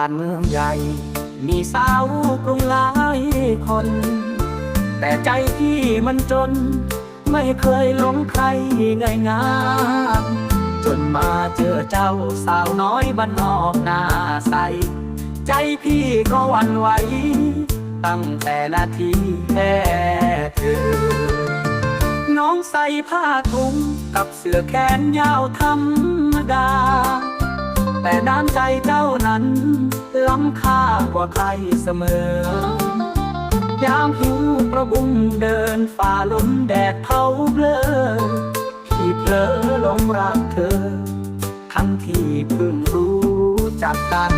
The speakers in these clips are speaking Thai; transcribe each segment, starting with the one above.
านเมืองใหญ่ มีสาวกรุงหลายคน แต่ใจพี่มันจน ไม่เคยหลงใครง่ายงามจนมาเจอเจ้าสาวน้อยบ้านนอกหน้าใส ใจพี่ก็วันไหว ตั้งแต่นาทีแค่เธอ น้องใส่ผ้าถุงกับเสื้อแขนยาวธรรมดา แต่น้ำใจเจ้านั้น ล้ำค่ากว่าใครเสมอยามหิวประบุงเดินฝ่าลมแดดเผาเบลอพี่เพลอหลงรักเธอ ทั้งที่เพิ่งรู้จักกัน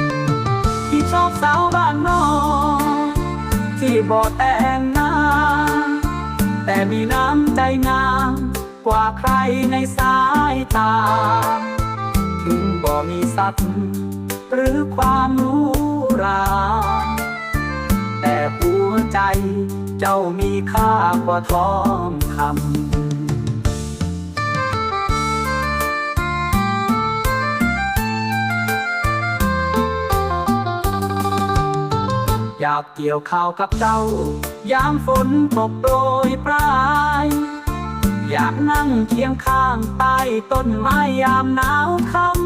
ที่ชอบสาวบ้านนอกที่บ่แต่งหน้า แต่มีน้ำใจงามกว่าใครในสายตา ถึงบ่มีทรัพย์หรือความรู้รา แต่หัวใจเจ้ามีค่ากว่าทองคำอยากเกี่ยวข้าวกับเจ้า ยามฝนตกโปรยปลาย อยากนั่งเคียงข้างใต้ต้นไม้ยามหนาวค่ำ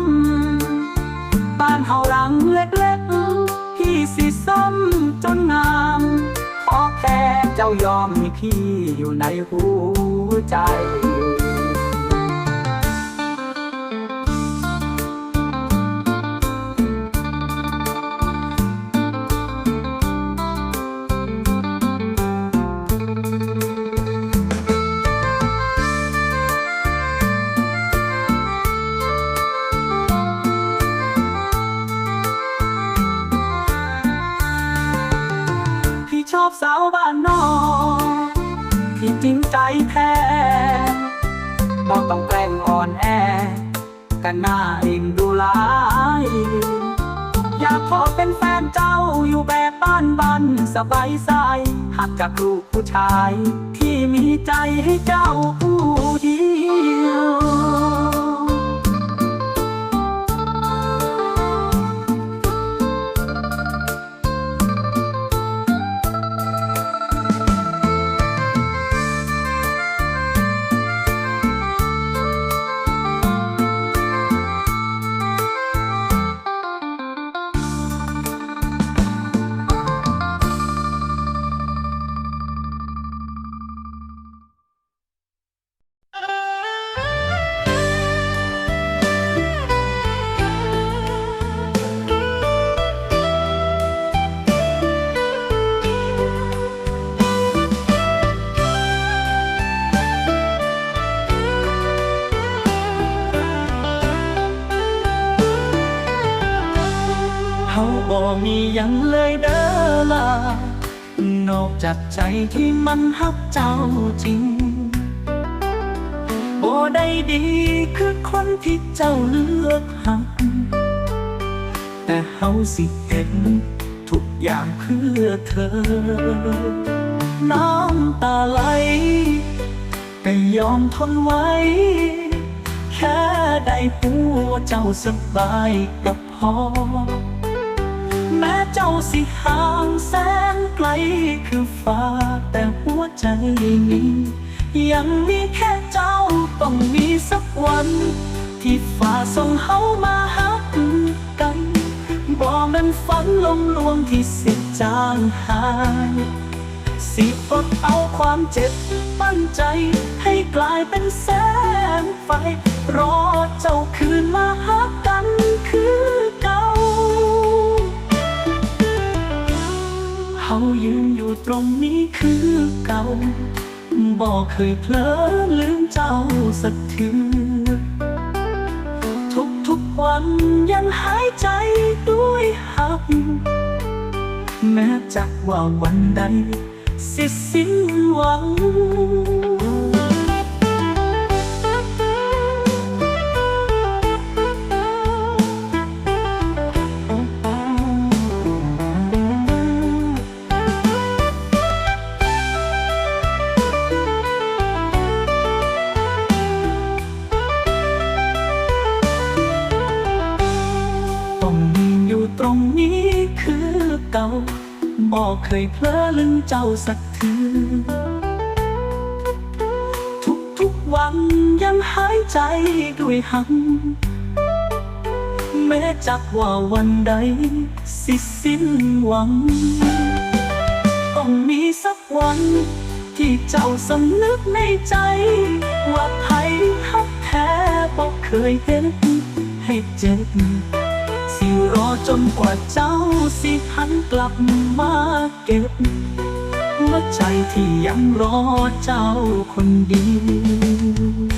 บ้านเฮาหลังเล็กๆ พี่สิซ้ำจนงามขอแค่เจ้ายอมมีพี่อยู่ในหัวใจ นแฟนเจ้าอยู่แบบบ้านบันสบายใจหักจากลูกผู้ชาย ที่มีใจให้เจ้าผู้เดียว จากใจที่มันฮักเจ้าจริงบ่ได้ดีคือคนที่เจ้าเลือกหัก แต่เฮาสิเห็นทุกอย่างเพื่อเธอ น้ำตาไหลก็ยอมทนไว้ แค่ได้หัวเจ้าสบายก็พอ เจ้าสิห่างแสนไกลคือฟ้า แต่หัวใจนี้ยังมีแค่เจ้าต้องมีสักวัน ที่ฟ้าส่งเฮามาหักกันบอกมันฝันลมลวงที่สิจางหาย สิอดเอาความเจ็บปั้นใจ ให้กลายเป็นแสงไฟ รอเจ้าคืนมาหักกันคือ เขายืนอยู่ตรงนี้คือเก่า บอกเคยเพลอลืมเจ้าสักทีทุกทุกวันยังหายใจด้วยหัก แม้จะว่าวันใด สิสิ้นหวัง บอกเคยเพลอลืมเจ้าสักทีทุกทุกวันยังหายใจด้วยหัง แม้จักว่าวันใด สิสิ้นหวัง ต้องมีสักวัน ที่เจ้าสำนึกในใจ ว่าใครฮักแท้บอกเคยเห็นให้เจ็บ สิรอจนกว่าเจ้าสิหันกลับมาเก็บหัวใจที่ยังรอเจ้าคนเดียว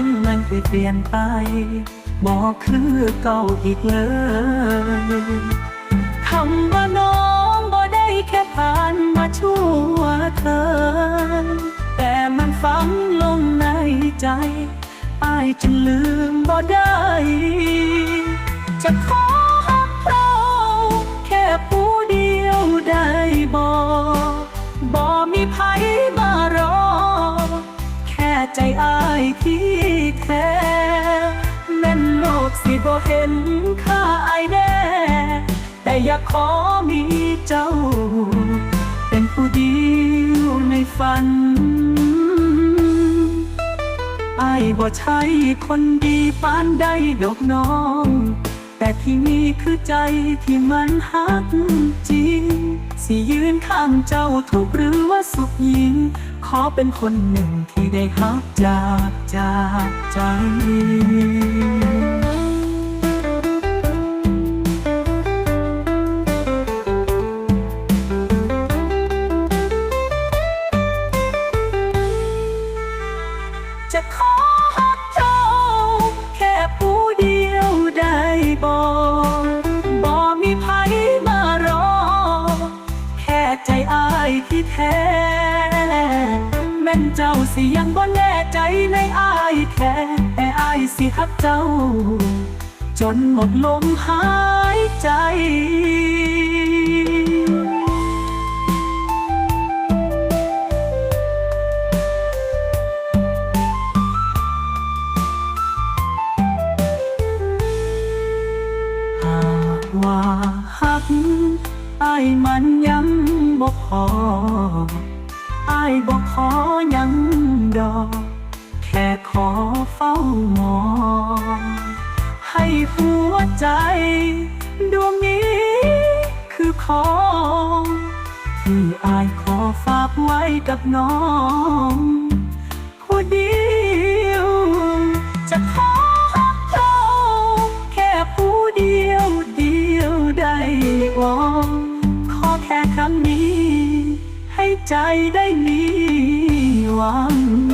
มันมันเปลี่ยนไป บอกคือเก่าอีกเลยคำว่าน้องบ่ได้แค่ผ่านมาชั่วเธอ แต่มันฝังลงในใจอายจนลืมบ่ได้ จะขอ บ่เห็นค่าไอแน่ แต่อยากขอมีเจ้า เป็นผู้เดียวในฝันไอบ่ใช่คนดีปานใดดอกน้อง แต่ที่นี่คือใจที่มันหักจริง สิยืนข้างเจ้าทุกหรือว่าสุขยิง ขอเป็นคนหนึ่งที่ได้หักจากจากใจ นเจ้าสิยังบ่แน่ใจในอายแค่แต่อายสิฮักเจ้า จนหมดลมหายใจหากว่าหักอายมันยังบ่พอ อายบ่ขอยังดอก แค่ขอเฝ้ามอง ให้หัวใจ ดวงนี้คือของที่อายขอฝากไว้กับน้องผู้เดียว จะขอหักเจ้าแค่ผู้เดียวเดียวได้วอง ใจได้มีหวัง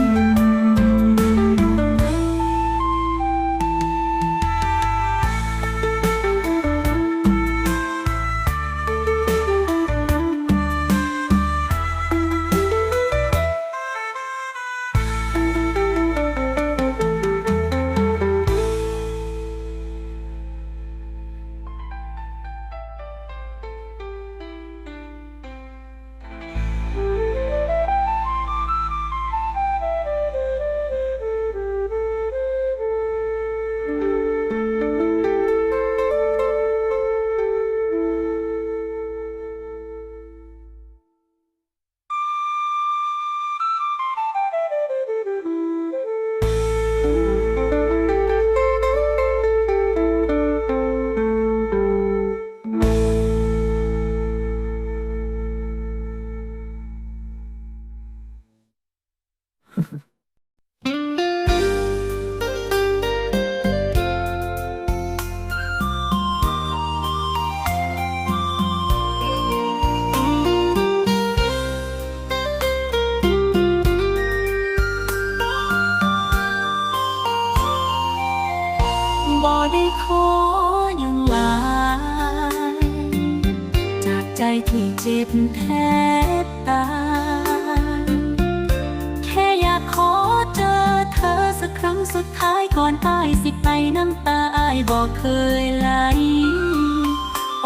สุดท้ายก่อนตายสิไปน้ำตาอายบอกเคยไหล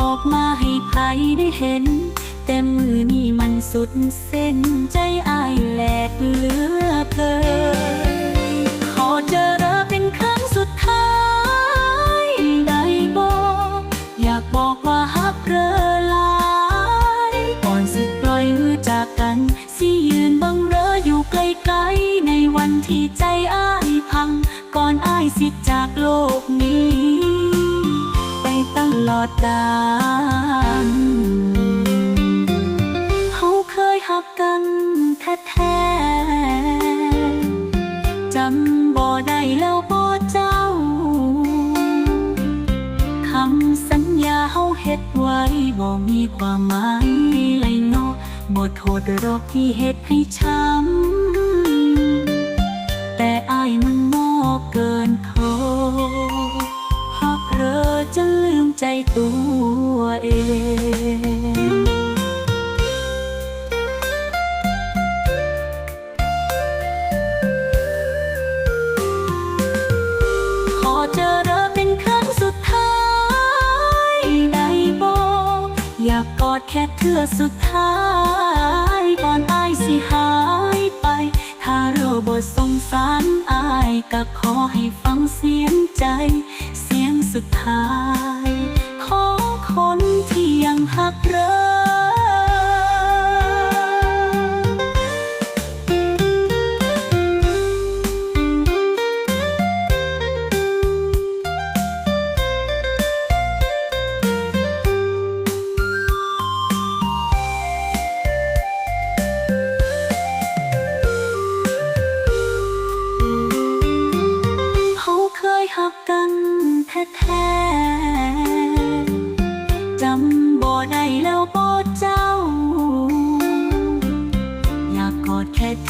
ออกมาให้ใครได้เห็น แต่มือนี่มันสุดเส้นใจอายแหลกเหลือเกินขอเจอเธอเป็นครั้งสุดท้ายได้บอก อยากบอกว่าฮักเรอ จากโลกนี้ ไปตลอดกาลเขาเคยหักกันแท้ๆจำบ่ได้แล้วบ่เจ้า คำสัญญาเฮาเฮ็ดไว้บ่มีความหมายเลยเนาะบ่โทษดอกที่เฮ็ดให้ช้ำ ใจตัวเองขอเจอเธอเป็นครั้งสุดท้ายได้บอกอยากกอดแค่เธอสุดท้ายก่อนอายสิหายไป ถ้าเราบทสงสารอายก็ขอให้ฟังเสียงใจ เสียงสุดท้าย หักเร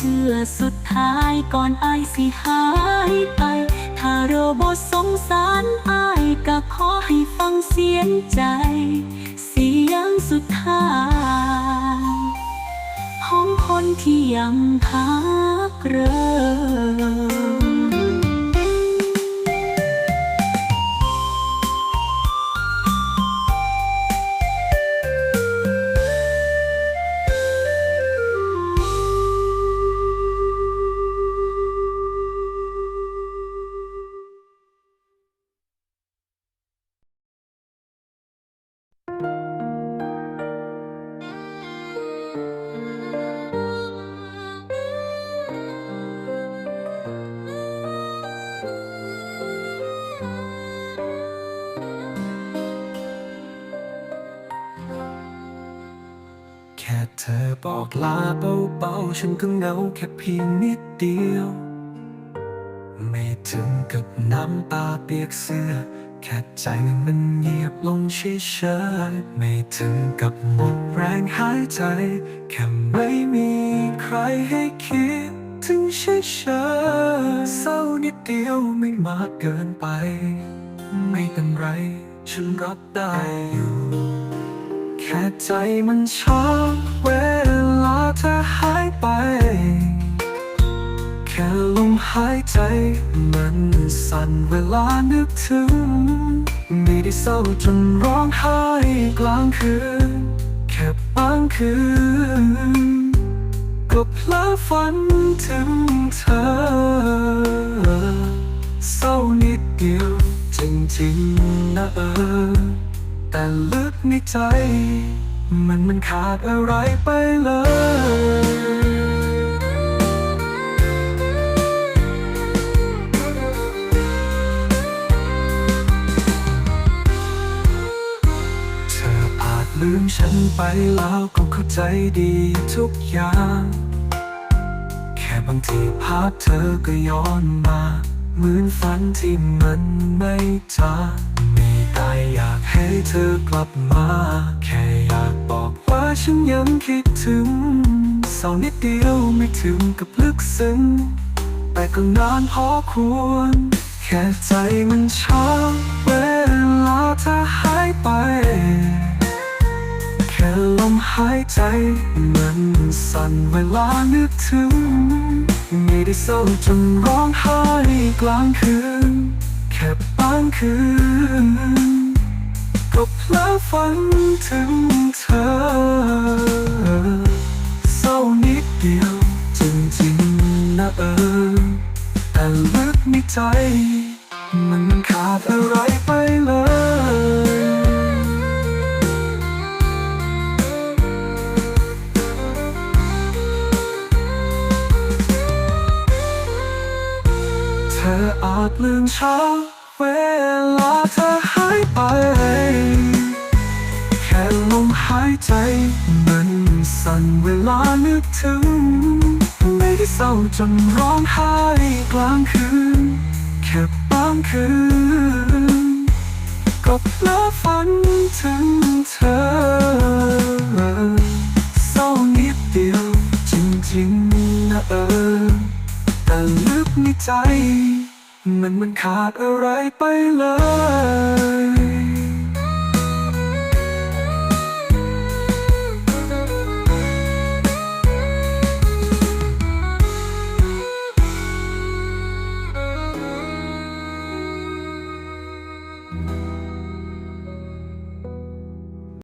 เทือสุดท้ายก่อนอายสิหายไป ถ้าเราบ่สงสารอายก็ขอให้ฟังเสียงใจ เสียงสุดท้ายของคนที่ยังพักเรอ บอกลาเบาๆ ฉันก็เหงาแค่เพียงนิดเดียว ไม่ถึงกับน้ำตาเปียกเสื้อ แค่ใจมันเงียบลงเฉยๆไม่ถึงกับหมดแรงหายใจ แค่ไม่มีใครให้คิด ถึงเฉยๆเศร้านิดเดียวไม่มากเกินไป ไม่เป็นไร ฉันรับได้อยู่แค่ใจมันช็อกเว เธอหายไป แค่ลมหายใจมันสั่นเวลานึกถึง ไม่ได้เศร้าจนร้องไห้กลางคืน แค่บางคืนก็เพลอฝันถึงเธอ เศร้านิดเดียวจริงๆนะเออ แต่ลึกในใจ มันมันขาดอะไรไปเลยเธออาจลืมฉันไปแล้วก็เข้าใจดีทุกอย่าง แค่บางทีภาพเธอก็ย้อนมา เหมือนฝันที่มันไม่จางไม่ได้อยากให้เธอกลับมา แค่ ฉันยังคิดถึงเศร้านิดเดียวไม่ถึงกับลึกซึ้งแต่ก็นานพอควร แค่ใจมันช้าเวลาเธอหายไป แค่ค่ลมหายใจมันสั่นเวลานึกถึง ไม่ได้เศร้าจนร้องไห้กลางคืน แค่บางคืน ก็เพลอฝันถึงเธอเศร้านิดเดียวจริงๆนะเออแต่ลึกในใจ มันขาดอะไรไปเลยเธออาจลืมเช้าันเวลานึกถึง ไม่ได้เศร้าจนร้องไห้กลางคืน แค่บางคืน ก็เพลอฝันถึงเธอเศร้านิดเดียวจริงๆนะเออ แต่ลึกในใจ มันมันขาดอะไรไปเลย